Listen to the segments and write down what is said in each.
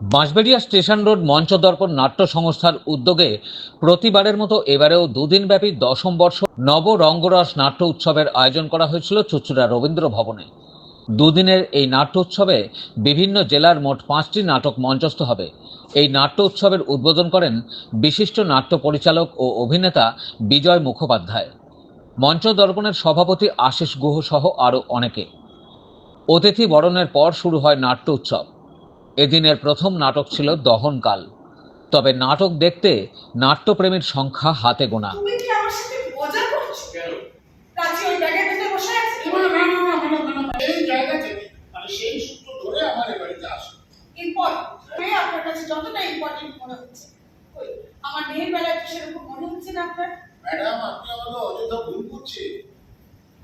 Bansberia station road মঞ্চ দর্পণ নাট্য সংস্থার উদ্যোগে প্রতিবারের মতো এবারেও দুদিনব্যাপী দশম বর্ষ নব রঙ্গরস নাট্য উৎসবের আয়োজন করা হয়েছিল চুচুড়া রবীন্দ্র ভবনে। দুদিনের এই নাট্য উৎসবে বিভিন্ন জেলার মোট পাঁচটি নাটক মঞ্চস্থ হবে। এই নাট্য উৎসবের উদ্বোধন করেন বিশিষ্ট নাট্য পরিচালক ও অভিনেতা বিজয় মুখোপাধ্যায়। মঞ্চ দর্পণের সভাপতি আশিস গুহ সহ আরও অনেকে। অতিথি বরণের পর শুরু হয় নাট্য উৎসব। এদিনের প্রথম নাটক ছিল দহনকাল। তবে নাটক দেখতে নাট্যপ্রেমীর সংখ্যা হাতে গোনা। আমার মেয়ের বেলায় তো সেরকম মনে হচ্ছে না ম্যাডাম আপনি আমাকে অযথা ভুল করছে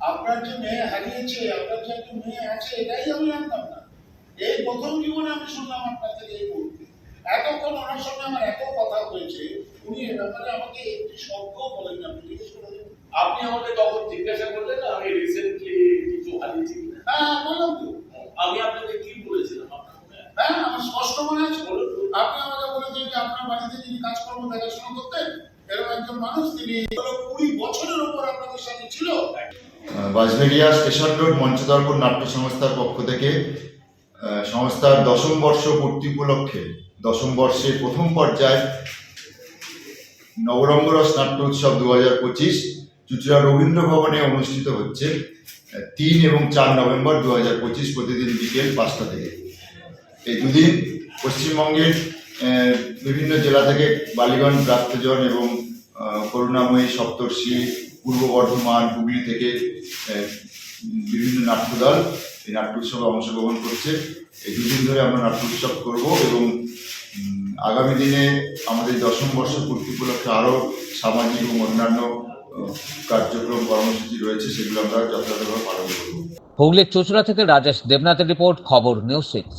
আপনার যে মেয়ে হারিয়েছে আপনার যে একটা মেয়ে আছে এটাই আমি জানতাম না। এই প্রথম জীবনে আমি শুনলাম আপনার থেকে এই মুহূর্তে। এতক্ষণ ওনার সঙ্গে আমার এত কথা হয়েছে উনি এ ব্যাপারে আমাকে একটি শব্দ বলেন আপনি জিজ্ঞেস করে দেখুন। আপনি আমাকে তখন জিজ্ঞাসা করলেন না আমি রিসেন্টলি কিছু হারিয়েছি হ্যাঁ বললাম তো। আমি আপনাকে কি বলেছিলাম হ্যাঁ আমার স্পষ্ট মনে আছে। বলুন আপনি আমাকে বলেছেন যে আপনার বাড়িতে যিনি কাজকর্ম দেখাশোনা করতেন এরকম একজন মানুষ তিনি কুড়ি বছরের উপর আপনাদের সাথে ছিল। বাঁশবেড়িয়া স্টেশন রোড মঞ্চদর্পণ নাট্য সংস্থার পক্ষ থেকে সংস্থার দশম বর্ষ পূর্তি উপলক্ষে, দশম বর্ষের প্রথম পর্যায়ে নবরঙ্গরস নাট্য উৎসব দু হাজার পঁচিশ, চুচুড়া রবীন্দ্র ভবনে অনুষ্ঠিত হচ্ছে তিন এবং চার নভেম্বর দু হাজার পঁচিশ প্রতিদিন বিকেল পাঁচটা থেকে। এই দুদিন পশ্চিমবঙ্গের বিভিন্ন জেলা থেকে বালিগঞ্জ প্রাপ্তজন এবং করুণাময়ী সপ্তর্ষি, পূর্ব বর্ধমান, হুগলি থেকে বিভিন্ন নাট্যদল এই নাট্য উৎসবে অংশগ্রহণ করছে। এই দুদিন ধরে আমরা নাট্য উৎসব করব এবং আগামী দিনে আমাদের দশম বর্ষ পূর্তি উপলক্ষে আরও সামাজিক এবং অন্যান্য কার্যক্রম, কর্মসূচি রয়েছে, সেগুলো আমরা যথাযথভাবে পালন করব। হুগলির চুচড়া থেকে রাজেশ দেবনাথের রিপোর্ট, খবর, নিউজ সিক্স।